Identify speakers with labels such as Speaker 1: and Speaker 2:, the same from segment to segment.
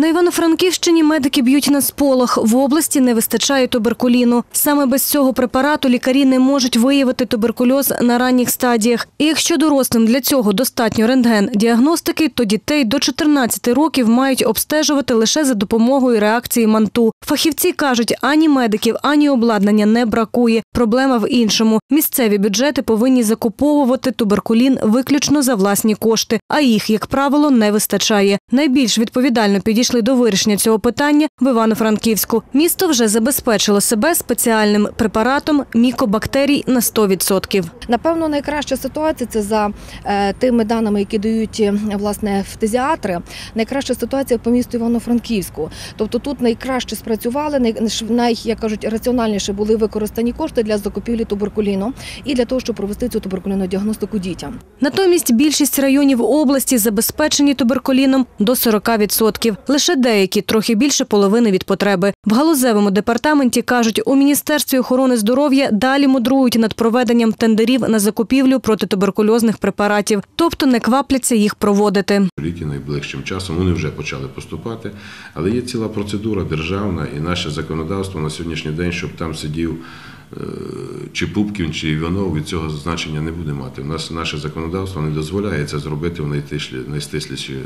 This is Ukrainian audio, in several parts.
Speaker 1: На Івано-Франківщині медики б'ють на сполох. В області не вистачає туберкуліну. Саме без цього препарату лікарі не можуть виявити туберкульоз на ранніх стадіях. І якщо дорослим для цього достатньо рентген-діагностики, то дітей до 14 років мають обстежувати лише за допомогою реакції манту. Фахівці кажуть, ані медиків, ані обладнання не бракує. Проблема в іншому. Місцеві бюджети повинні закуповувати туберкулін виключно за власні кошти, а їх, як правило, не вистачає. Найбільш відповідально підійшли до вирішення цього питання в Івано-Франківську. Місто вже забезпечило себе спеціальним препаратом мікобактерій на 100%.
Speaker 2: Напевно, найкраща ситуація це за е, тими даними, які дають е, власне фтизіатри. Найкраща ситуація по місту Івано-Франківську. Тобто тут найкраще спрацювали, най, най, як кажуть, раціональніше були використані кошти для закупівлі туберкуліну і для того, щоб провести цю туберкульну діагностику дітям.
Speaker 1: Натомість більшість районів області забезпечені туберкуліном до 40%. Лише деякі трохи більше половини від потреби. В галузевому департаменті кажуть, у міністерстві охорони здоров'я далі мудрують над проведенням тендерів на закупівлю протитуберкульозних препаратів, тобто не квапляться їх проводити.
Speaker 3: Ліки найближчим часом вони вже почали поступати, але є ціла процедура державна і наше законодавство на сьогоднішній день, щоб там сидів чи Пупкін, чи Іванов, від цього значення не буде мати. У нас наше законодавство не дозволяє це зробити в найстисліші е,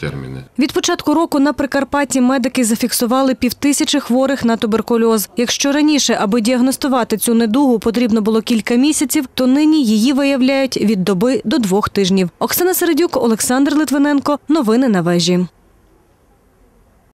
Speaker 3: терміни.
Speaker 1: Від початку року на Прикарпатті медики зафіксували півтисячі хворих на туберкульоз. Якщо раніше, аби діагностувати цю недугу, потрібно було кілька місяців, то нині її виявляють від доби до двох тижнів. Оксана Середюк, Олександр Литвиненко. Новини на вежі.